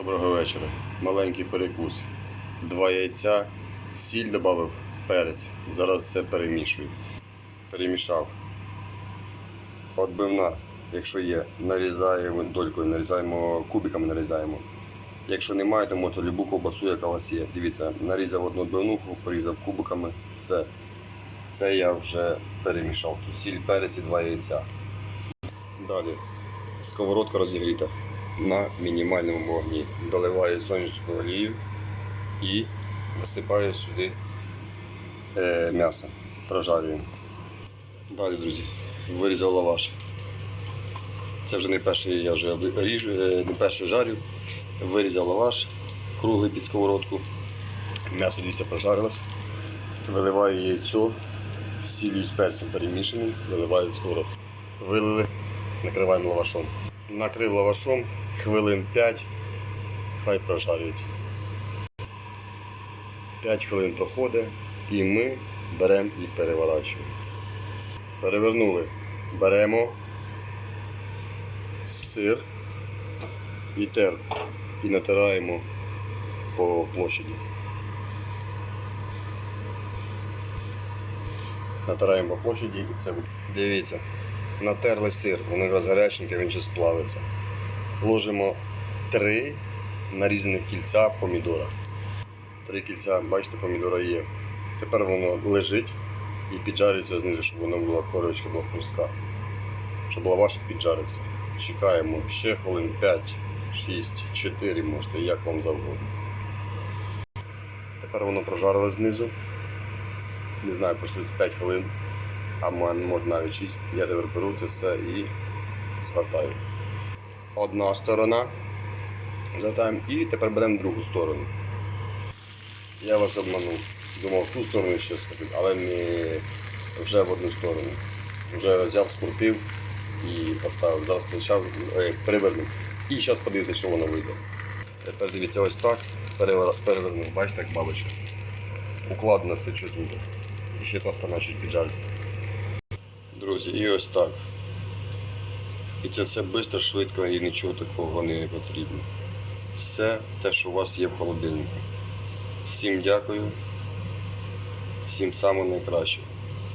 Доброго вечора. Маленький перекус. Два яйця, сіль додав, перець. Зараз все перемішую. Перемішав. Отбивна, якщо є, нарізаємо долькою, нарізаємо кубиками нарізаємо. Якщо немає, то можете любу ковбасу, яка у вас є. Дивіться, нарізав одну отбивнуху, порізав кубиками, все. Це я вже перемішав. Тут сіль, перець і два яйця. Далі. Сковородка розігріта на мінімальному вогні. Доливаю сонячну олію і висипаю сюди е, м'ясо. Прожарюємо. Далі, друзі, вирізав лаваш. Це вже не перший я вже ріжу, е, не перший жарю. Вирізав лаваш круглий під сковородку. М'ясо дивіться прожарилось. Виливаю яйцо, сіллю з перцем перемішаним, виливаю в сковородку. Вилили, накриваємо лавашом. Накрив лавашом хвилин 5, хай прожарюється. 5 хвилин проходить і ми беремо і переворачуємо. Перевернули, беремо сир і терку і натираємо по площаді. Натираємо по площаді і це буде. Дивіться, натерли сир, воно якраз він ще сплавиться. Ложимо три нарізаних кільця помідора. Три кільця, бачите, помідора є. Тепер воно лежить і піджарюється знизу, щоб воно була корочка була хрустка. Щоб лавашик піджарився. Чекаємо ще хвилин 5, 6, 4 можете, як вам завгодно. Тепер воно прожарилось знизу. Не знаю, пройшли 5 хвилин, а мо- може навіть 6. Я тепер беру це все і згортаю. Одна сторона. Згортаємо і тепер беремо другу сторону. Я вас обманув. Думав в ту сторону ще сходити, але не вже в одну сторону. Вже взяв, скрутив і поставив. Зараз почав е, перевернув. І зараз подивитися, що воно вийде. Тепер дивіться ось так. Перевернув, бачите, як бабочка. Укладено все чутенько. І ще та сторона чуть піджариться. Друзі, і ось так. І це все швидко, швидко і нічого такого не потрібно. Все те, що у вас є в холодильнику. Всім дякую. Всім самого найкращого.